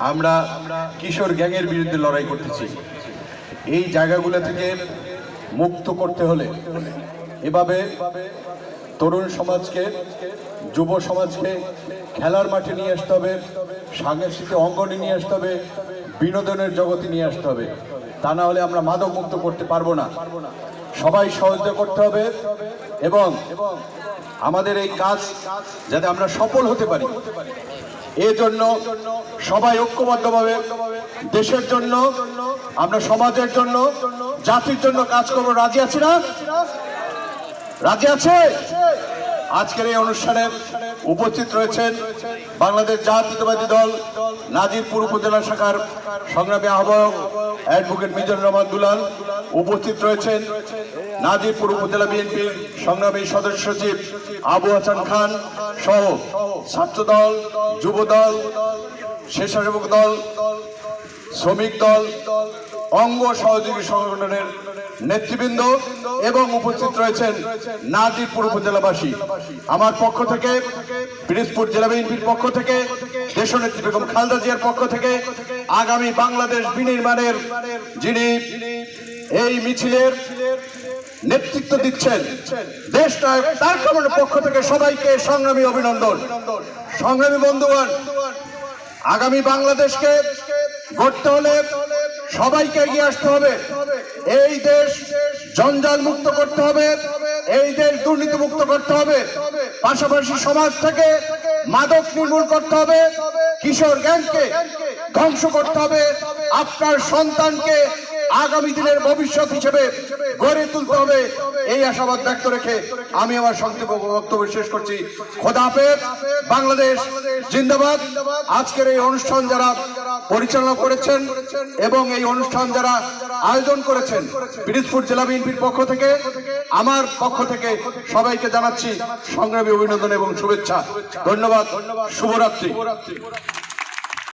আমরা কিশোর গ্যাংয়ের বিরুদ্ধে লড়াই করতেছি। এই জায়গাগুলো থেকে মুক্ত করতে হলে এভাবে তরুণ সমাজকে, যুব সমাজকে খেলার মাঠে নিয়ে আসতে হবে সাংস্কৃতিক অঙ্গনে নিয়ে আসতে হবে, বিনোদনের জগতে নিয়ে আসতে হবে। তা না হলে আমরা মাদক মুক্ত করতে পারব না। সবাই সহযোগিতা করতে হবে এবং আমাদের এই কাজ যাতে আমরা সফল হতে পারি। এজন্য সবাই ঐক্যবদ্ধভাবে দেশের জন্য, আমরা সমাজের জন্য, জাতির জন্য কাজ করব। রাজি আছি না? রাজি আছে? আজকের এই অনুষ্ঠানে উপস্থিত রয়েছেন বাংলাদেশ জাতীয়তাবাদী দল, নাজিরপুর উপজেলা শাখার সংগ্রামী আহ্বায়ক অ্যাডভোকেট মিজানুর রহমান দুলাল, উপস্থিত রয়েছেন নাজিরপুর উপজেলা বিএনপির সংগ্রামী সদস্য সচিব আবু হাসান খান সহ ছাত্র দল, যুব দল, স্বেচ্ছাসেবক দল, শ্রমিক দল, অঙ্গ সহযোগী সংগঠনের নেতৃবৃন্দ এবং উপস্থিত রয়েছেন নাজিরপুর উপজেলাবাসী। আমার পক্ষ থেকে, পিরিজপুর জেলা বিএনপির পক্ষ থেকে, দেশনেত্রী বেগম খালদা জিয়ার পক্ষ থেকে, আগামী বাংলাদেশ বিনির্মাণের যিনি এই মিছিলের নেতৃত্ব দিচ্ছেন দেশ নায়ক তার কারণের পক্ষ থেকে সবাইকে সংগ্রামী অভিনন্দন। সংগ্রামী বন্ধুগণ, আগামী বাংলাদেশকে গড়তে হলে সবাইকে এগিয়ে আসতে হবে। এই দেশ জঞ্জাল মুক্ত করতে হবে, এই দেশ দুর্নীতি মুক্ত করতে হবে। পাশাপাশি সমাজ থেকে মাদক নির্মূল করতে হবে, কিশোর জ্ঞানকে ধ্বংস করতে হবে। আপনার সন্তানকে আগামী দিনের ভবিষ্যৎ হিসেবে গড়ে তুলতে হবে। এই আশাবাদ ব্যক্ত রেখে আমি আমার সংক্ষিপ্ত বক্তব্য শেষ করছি। খোদা হাফেজ, বাংলাদেশ জিন্দাবাদ। আজকের এই অনুষ্ঠান যারা পরিচালনা করেছেন এবং এই অনুষ্ঠান যারা আয়োজন করেছেন, পিরিজপুর জেলা বিএনপির পক্ষ থেকে, আমার পক্ষ থেকে সবাইকে জানাচ্ছি সংগ্রামী অভিনন্দন এবং শুভেচ্ছা। ধন্যবাদ, শুভরাত্রি।